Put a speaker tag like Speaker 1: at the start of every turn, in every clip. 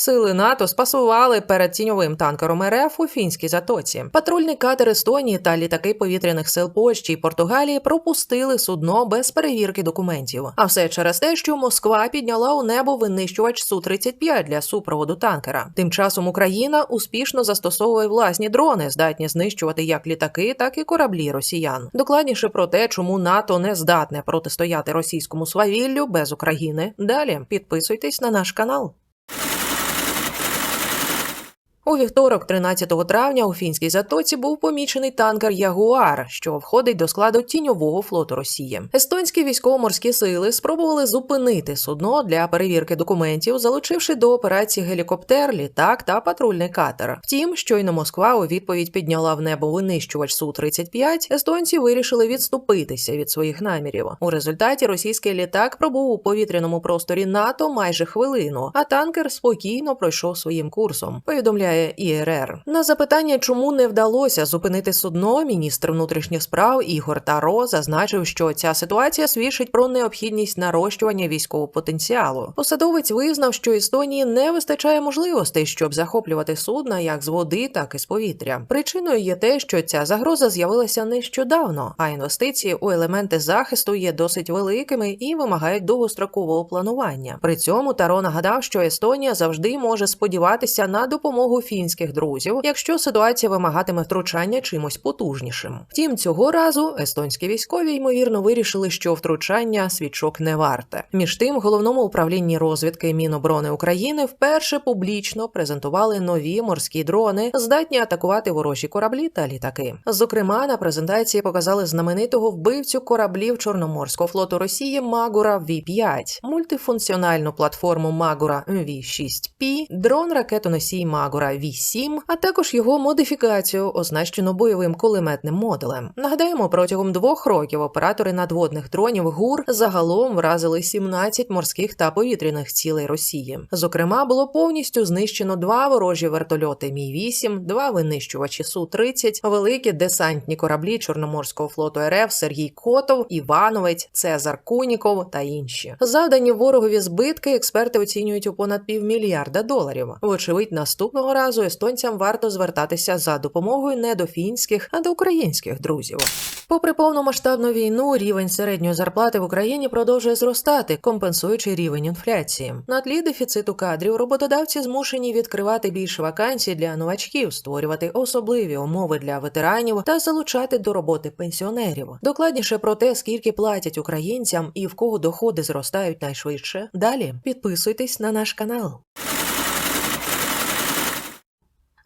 Speaker 1: Сили НАТО спасували перед тіньовим танкером РФ у фінській затоці. Патрульний катер Естонії та літаки повітряних сил Польщі і Португалії пропустили судно без перевірки документів. А все через те, що Москва підняла у небо винищувач су 35 для супроводу танкера. Тим часом Україна успішно застосовує власні дрони, здатні знищувати як літаки, так і кораблі росіян. Докладніше про те, чому НАТО не здатне протистояти російському свавіллю без України. Далі підписуйтесь на наш канал. У вівторок, 13 травня, у фінській затоці був помічений танкер Ягуар, що входить до складу тіньового флоту Росії. Естонські військово-морські сили спробували зупинити судно для перевірки документів, залучивши до операції гелікоптер, літак та патрульний катер. Втім, щойно Москва у відповідь підняла в небо винищувач су 35 естонці вирішили відступитися від своїх намірів. У результаті російський літак пробув у повітряному просторі НАТО майже хвилину, а танкер спокійно пройшов своїм курсом. Повідомляє ІРР. На запитання, чому не вдалося зупинити судно, міністр внутрішніх справ Ігор Таро зазначив, що ця ситуація свідчить про необхідність нарощування військового потенціалу. Посадовець визнав, що Естонії не вистачає можливостей, щоб захоплювати судна як з води, так і з повітря. Причиною є те, що ця загроза з'явилася нещодавно, а інвестиції у елементи захисту є досить великими і вимагають довгострокового планування. При цьому Таро нагадав, що Естонія завжди може сподіватися на допомогу фінських друзів, якщо ситуація вимагатиме втручання чимось потужнішим. Втім, цього разу естонські військові ймовірно вирішили, що втручання свічок не варте. Між тим, головному управлінні розвідки Міноборони України вперше публічно презентували нові морські дрони, здатні атакувати ворожі кораблі та літаки. Зокрема, на презентації показали знаменитого вбивцю кораблів Чорноморського флоту Росії Магура V5, мультифункціональну платформу Магура V6P, дрон ракетоносій Магура V7, а також його модифікацію, означену бойовим кулеметним модулем. Нагадаємо, протягом двох років оператори надводних дронів ГУР загалом вразили 17 морських та повітряних цілей Росії. Зокрема, було повністю знищено два ворожі вертольоти Мі 8 два винищувачі Су 30 великі десантні кораблі Чорноморського флоту РФ Сергій Котов, Івановець, Цезар Куніков та інші. Завдані ворогові збитки експерти оцінюють у понад півмільярда доларів. Вочевидь, наступного разу естонцям варто звертатися за допомогою не до фінських, а до українських друзів. Попри повномасштабну війну, рівень середньої зарплати в Україні продовжує зростати, компенсуючи рівень інфляції. На тлі дефіциту кадрів роботодавці змушені відкривати більше вакансій для новачків, створювати особливі умови для ветеранів та залучати до роботи пенсіонерів. Докладніше про те, скільки платять українцям і в кого доходи зростають найшвидше. Далі підписуйтесь на наш канал.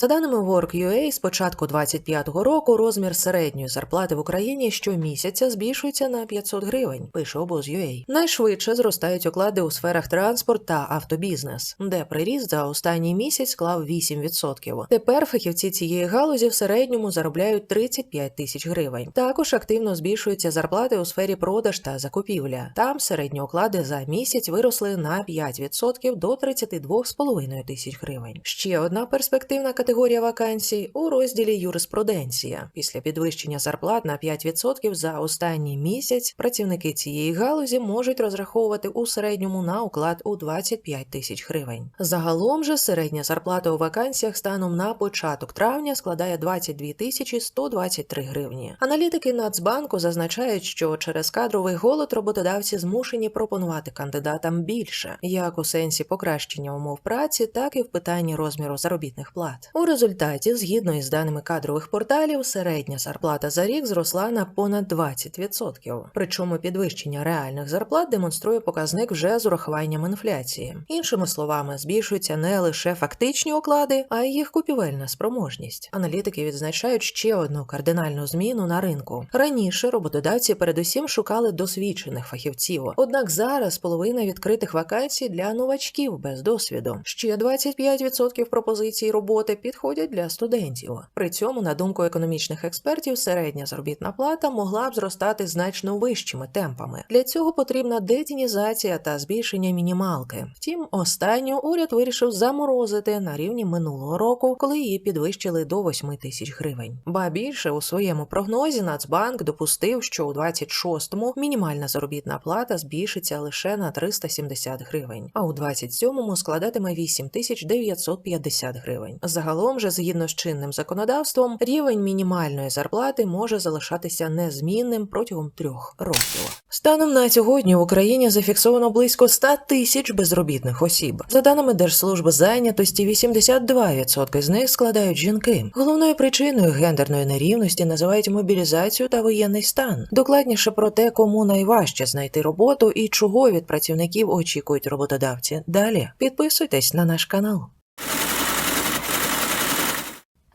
Speaker 1: За даними Work.ua, з початку 2025 року розмір середньої зарплати в Україні щомісяця збільшується на 500 гривень, пише обоз.ua. Найшвидше зростають оклади у сферах транспорт та автобізнес, де приріст за останній місяць склав 8%. Тепер фахівці цієї галузі в середньому заробляють 35 тисяч гривень. Також активно збільшуються зарплати у сфері продаж та закупівля. Там середні оклади за місяць виросли на 5% до 32,5 тисяч гривень. Ще одна перспективна категорія вакансій у розділі юриспруденція. Після підвищення зарплат на 5% за останній місяць працівники цієї галузі можуть розраховувати у середньому на уклад у 25 тисяч гривень. Загалом же середня зарплата у вакансіях станом на початок травня складає 22 тисячі 123 гривні. Аналітики Нацбанку зазначають, що через кадровий голод роботодавці змушені пропонувати кандидатам більше, як у сенсі покращення умов праці, так і в питанні розміру заробітних плат. У результаті, згідно із даними кадрових порталів, середня зарплата за рік зросла на понад 20%. Причому підвищення реальних зарплат демонструє показник вже з урахуванням інфляції. Іншими словами, збільшуються не лише фактичні оклади, а й їх купівельна спроможність. Аналітики відзначають ще одну кардинальну зміну на ринку. Раніше роботодавці передусім шукали досвідчених фахівців, однак зараз половина відкритих вакансій для новачків без досвіду. Ще 25% пропозицій роботи підходять для студентів. При цьому, на думку економічних експертів, середня заробітна плата могла б зростати значно вищими темпами. Для цього потрібна детінізація та збільшення мінімалки. Втім, останню уряд вирішив заморозити на рівні минулого року, коли її підвищили до 8 тисяч гривень. Ба більше у своєму прогнозі Нацбанк допустив, що у 26-му мінімальна заробітна плата збільшиться лише на 370 гривень, а у 27-му складатиме 8 тисяч 950 гривень. Загалом же, згідно з чинним законодавством, рівень мінімальної зарплати може залишатися незмінним протягом трьох років. Станом на сьогодні в Україні зафіксовано близько 100 тисяч безробітних осіб. За даними Держслужби зайнятості, 82% з них складають жінки. Головною причиною гендерної нерівності називають мобілізацію та воєнний стан. Докладніше про те, кому найважче знайти роботу і чого від працівників очікують роботодавці. Далі підписуйтесь на наш канал.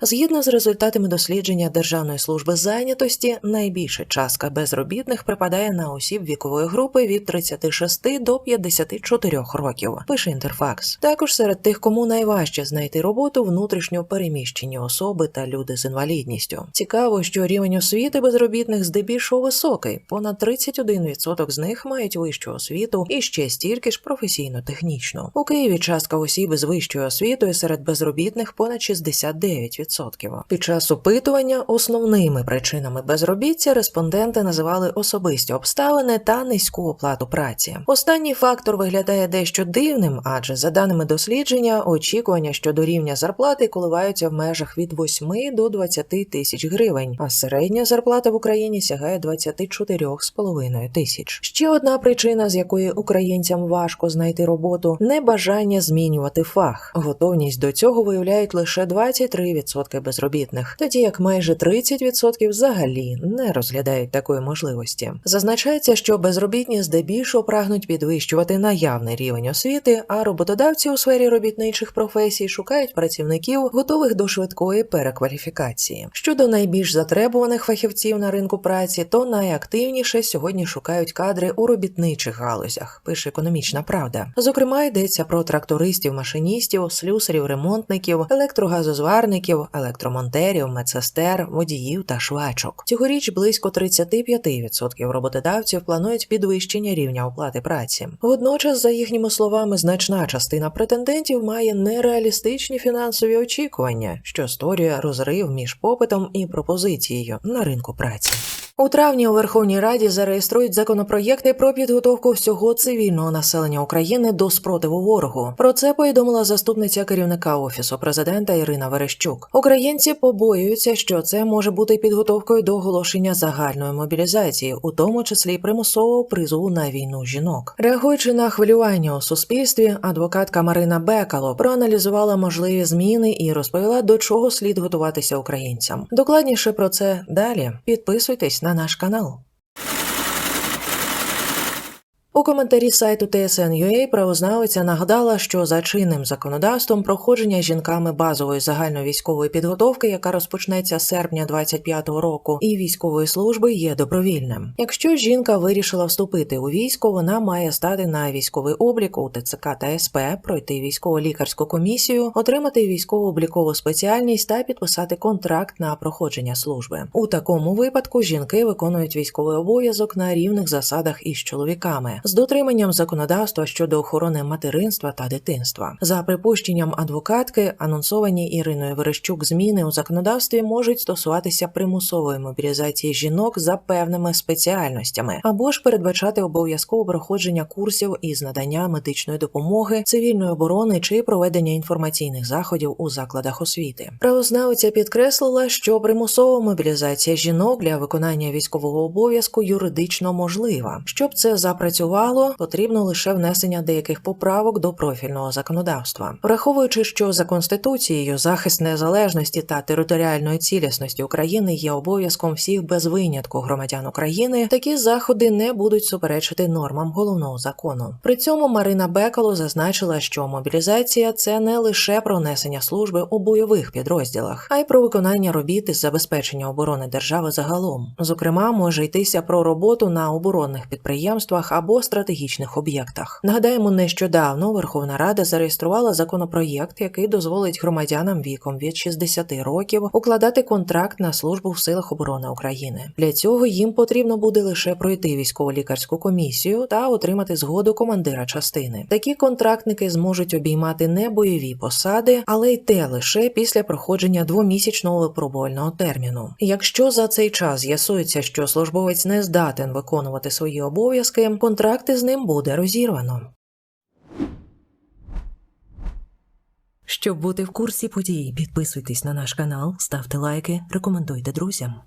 Speaker 1: Згідно з результатами дослідження Державної служби зайнятості, найбільша частка безробітних припадає на осіб вікової групи від 36 до 54 років. Пише інтерфакс. Також серед тих, кому найважче знайти роботу, внутрішньо переміщені особи та люди з інвалідністю. Цікаво, що рівень освіти безробітних здебільшого високий. Понад 31% з них мають вищу освіту і ще стільки ж професійно-технічну. У Києві частка осіб з вищою освітою серед безробітних понад 69%. Під час опитування основними причинами безробіття респонденти називали особисті обставини та низьку оплату праці. Останній фактор виглядає дещо дивним, адже за даними дослідження, очікування щодо рівня зарплати коливаються в межах від 8 до 20 тисяч гривень, а середня зарплата в Україні сягає 24,5 тисяч. Ще одна причина, з якої українцям важко знайти роботу, небажання змінювати фах. Готовність до цього виявляють лише 23% безробітних, тоді як майже 30% взагалі не розглядають такої можливості. Зазначається, що безробітні здебільшого прагнуть підвищувати наявний рівень освіти, а роботодавці у сфері робітничих професій шукають працівників, готових до швидкої перекваліфікації. Щодо найбільш затребуваних фахівців на ринку праці, то найактивніше сьогодні шукають кадри у робітничих галузях. Пише економічна правда. Зокрема, йдеться про трактористів, машиністів, слюсарів, ремонтників, електрогазозварників, електромонтерів, медсестер, водіїв та швачок. Цьогоріч близько 35% роботодавців планують підвищення рівня оплати праці. Водночас, за їхніми словами, значна частина претендентів має нереалістичні фінансові очікування, що створює розрив між попитом і пропозицією на ринку праці. У травні у Верховній Раді зареєструють законопроєкти про підготовку всього цивільного населення України до спротиву ворогу. Про це повідомила заступниця керівника офісу президента Ірина Верещук. Українці побоюються, що це може бути підготовкою до оголошення загальної мобілізації, у тому числі примусового призову на війну жінок. Реагуючи на хвилювання у суспільстві, адвокатка Марина Бекало проаналізувала можливі зміни і розповіла, до чого слід готуватися українцям. Докладніше про це далі. Підписуйтесь на наш канал. У коментарі сайту TSN.ua правознавиця нагадала, що за чинним законодавством проходження жінками базової загальновійськової підготовки, яка розпочнеться з серпня 25-го року, і військової служби є добровільним. Якщо жінка вирішила вступити у військо, вона має стати на військовий облік у ТЦК та СП, пройти військово-лікарську комісію, отримати військово-облікову спеціальність та підписати контракт на проходження служби. У такому випадку жінки виконують військовий обов'язок на рівних засадах із чоловіками з дотриманням законодавства щодо охорони материнства та дитинства. За припущенням адвокатки, анонсовані Іриною Верещук зміни у законодавстві можуть стосуватися примусової мобілізації жінок за певними спеціальностями, або ж передбачати обов'язкове проходження курсів із надання медичної допомоги, цивільної оборони чи проведення інформаційних заходів у закладах освіти. Правознавиця підкреслила, що примусова мобілізація жінок для виконання військового обов'язку юридично можлива. Щоб це запрацювало, потрібно лише внесення деяких поправок до профільного законодавства, враховуючи, що за конституцією захист незалежності та територіальної цілісності України є обов'язком всіх без винятку громадян України. Такі заходи не будуть суперечити нормам головного закону. При цьому Марина Бекало зазначила, що мобілізація це не лише про несення служби у бойових підрозділах, а й про виконання робіт із забезпечення оборони держави загалом. Зокрема, може йтися про роботу на оборонних підприємствах або стратегічних об'єктах. Нагадаємо, нещодавно Верховна Рада зареєструвала законопроєкт, який дозволить громадянам віком від 60 років укладати контракт на службу в силах оборони України. Для цього їм потрібно буде лише пройти військово-лікарську комісію та отримати згоду командира частини. Такі контрактники зможуть обіймати не бойові посади, але й те лише після проходження двомісячного випробувального терміну. Якщо за цей час з'ясується, що службовець не здатен виконувати свої обов'язки, контракти з ним буде розірвано. Щоб бути в курсі подій, підписуйтесь на наш канал, ставте лайки, рекомендуйте друзям.